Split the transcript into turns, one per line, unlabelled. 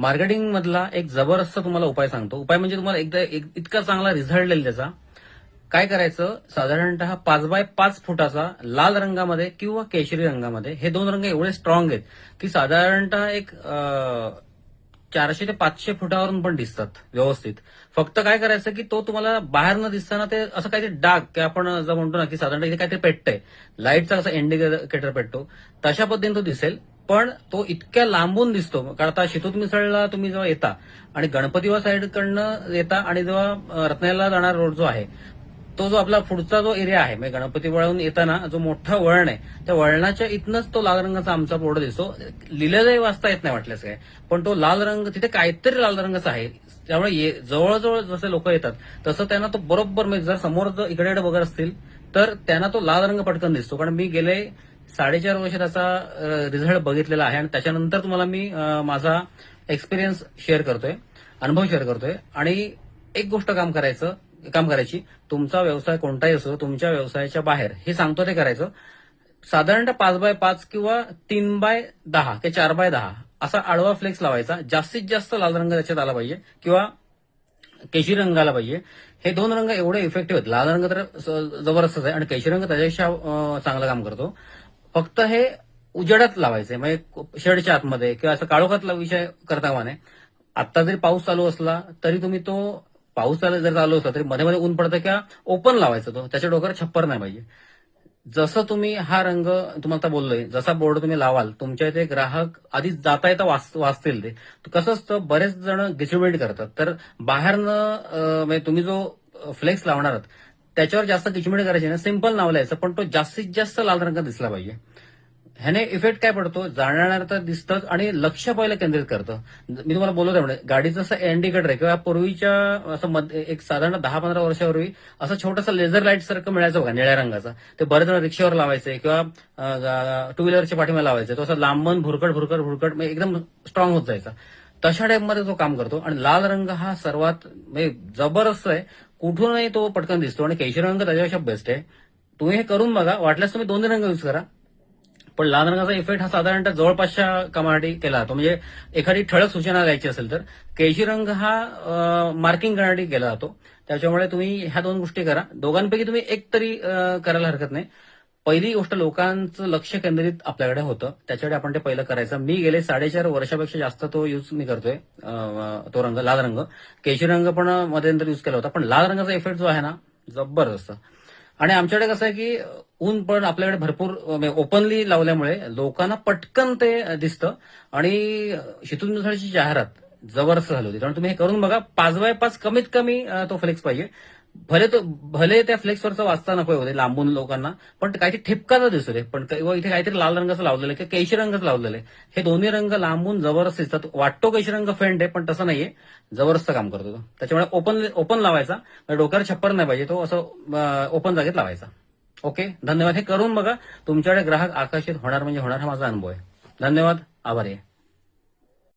Marketing मधला एक जबरदस्त तुम्हाला उपाय सांगतो. उपाय म्हणजे तुम्हाला एकदा एक- इतका चांगला रिझल्ट देईल त्याचा. काय करायचं? साधारणतः पाच बाय पाच फुटाचा लाल रंगामध्ये किंवा केशरी रंगामध्ये हे दोन रंग एवढे स्ट्रॉंग आहेत की साधारणतः एक चारशे ते पाचशे फुटावरून पण दिसतात व्यवस्थित. फक्त काय करायचं की तो तुम्हाला बाहेर न दिसताना ते असं काहीतरी डाग की आपण जर म्हणतो ना की साधारणतः इथे काहीतरी पेटतंय. लाईटचा असं इंडिकेटर पेटतो. तशा पद्धतीने तो दिसेल. पण तो इतक्या लांबून दिसतो. कारण आता शितूत मिसळला तुम्ही जेव्हा येता आणि गणपतीवा साईडकडनं येता आणि जेव्हा अं, रत्नागिरीला जाणारा रोड जो आहे तो जो आपला पुढचा जो एरिया आहे म्हणजे गणपती वळून येताना जो मोठा वळण आहे त्या वळणाच्या इथनंच तो लाल रंगाचा आमचा बोर्ड दिसतो. लिहिलेलंही वाचता येत नाही वाटल्यास काय. पण तो लाल रंग तिथे काहीतरी लाल रंगाचा आहे. त्यामुळे ये- जवळजवळ जसे लोक येतात तसं त्यांना तो बरोबर म्हणजे जर समोर जर इकडे बघत असतील तर त्यांना तो लाल रंग पटकन दिसतो. कारण मी गेले साडेचार वर्ष त्याचा रिझल्ट बघितलेला आहे. आणि त्याच्यानंतर तुम्हाला मी माझा एक्सपिरियन्स शेअर करतोय अनुभव शेअर करतोय. आणि एक गोष्ट काम करायचं काम करायची तुमचा व्यवसाय कोणताही असो तुमच्या व्यवसायाच्या बाहेर हे सांगतो ते करायचं. साधारणतः पाच बाय पाच किंवा तीन बाय दहा ते चार बाय दहा असा आडवा फ्लेक्स लावायचा. जास्तीत जास्त लाल रंग त्याच्यात आला पाहिजे किंवा केशरी रंग आला पाहिजे. हे दोन रंग एवढे इफेक्टिव्ह आहेत. लाल रंग तर जबरदस्तच आहे. आणि केशी रंग त्याच्यापेक्षा चांगलं काम करतो. फक्त हे उजेडात लावायचे म्हणजे शेडच्या आतमध्ये किंवा असं काळोखातला विषय करता कामा नये आता जरी पाऊस चालू असला तरी तुम्ही तो पाऊस चालू जर चालू असला तरी मध्ये मध्ये ऊन पडतं किंवा ओपन लावायचा तो. त्याच्या डोक्यावर छप्पर नाही पाहिजे. जसं तुम्ही हा रंग तुम्हाला आता बोललोय जसा बोर्ड तुम्ही लावाल तुमच्या इथे ग्राहक आधी जाता येता वाच- वाचतील ते. कसं असतं बरेच जण गिचमेंट करतात. तर बाहेरनं म्हणजे तुम्ही जो फ्लेक्स लावणार आहात त्याच्यावर जास्त गिचमेंट करायची ना सिंपल नाव लिहायचं पण तो जास्तीत जास्त लाल रंग दिसला पाहिजे. ह्याने इफेक्ट काय पडतो? जाणणार तर दिसतंच आणि लक्ष पहिलं केंद्रित करतं. मी तुम्हाला बोलत आहे म्हणजे गाडीचं असं इंडिकेटर आहे. किंवा पूर्वीच्या असं मध्ये एक साधारण दहा पंधरा वर्षापूर्वी असं छोटंसं लेझर लाइट सारखं मिळायचं बघा निळ्या रंगाचा. ते बरेच जण रिक्षावर लावायचे किंवा टू व्हीलरच्या पाठीमा लावायचे. तो असं लांबन भुरकट भुरकट भुरकट एकदम स्ट्रॉंग होत जायचा. तशा टाईपमध्ये तो काम करतो. आणि लाल रंग हा सर्वात म्हणजे जबरदस्त आहे. कुठूनही तो पटकन दिसतो. आणि केशरी रंग त्याच्यापेक्षा बेस्ट आहे. तुम्ही हे करून बघा. वाटल्यास तुम्ही दोन्ही रंग यूज करा. पण लाल रंगाचा इफेक्ट हा साधारणतः जवळपासच्या कामासाठी केला जातो. म्हणजे एखादी ठळक सूचना द्यायची असेल तर. केशी रंग हा मार्किंग करण्यासाठी केला जातो. त्याच्यामुळे तुम्ही ह्या दोन गोष्टी करा. दोघांपैकी तुम्ही एक तरी करायला हरकत नाही. पहिली गोष्ट लोकांचं लक्ष केंद्रित आपल्याकडे होतं. त्याच्याकडे आपण ते पहिलं करायचं. मी गेले साडेचार वर्षापेक्षा जास्त तो यूज मी करतोय. तो रंग लाल रंग. केशरी रंग पण मध्ये नंतर यूज केला होता. पण लाल रंगाचा इफेक्ट जो आहे ना जबरदस्त. आणि आमच्याकडे कसं आहे की ऊन पण आपल्याकडे भरपूर म्हणजे ओपनली लावल्यामुळे लोकांना पटकन ते दिसतं. आणि शीतून जाहिरात जबरदस्त झाली होती. त्यामुळे तुम्ही हे करून बघा पाच बाय पाच कमीत कमी तो फ्लेक्स पाहिजे. भले तो भले त्या फ्लेक्सवरचा वाचता नको होते लांबून लोकांना पण काहीतरी ठिपकाचा दिसू दे. पण इथे काहीतरी लाल रंगाचं लावलेलं आहे किंवा रंगच रंगाचं लावलेलं आहे. हे दोन्ही रंग लांबून जबरदस्त दिसतात. वाटतो केशी रंग फेंड आहे पण तसं नाहीये. जबरदस्त काम करतो तो. त्याच्यामुळे ओपन ओपन लावायचा. म्हणजे डोक्यावर छप्पर नाही पाहिजे तो असं ओपन जागेत लावायचा. ओके? धन्यवाद. हे करून बघा तुमच्याकडे ग्राहक आकर्षित होणार म्हणजे होणार हा माझा अनुभव आहे. धन्यवाद. आभारी आहे.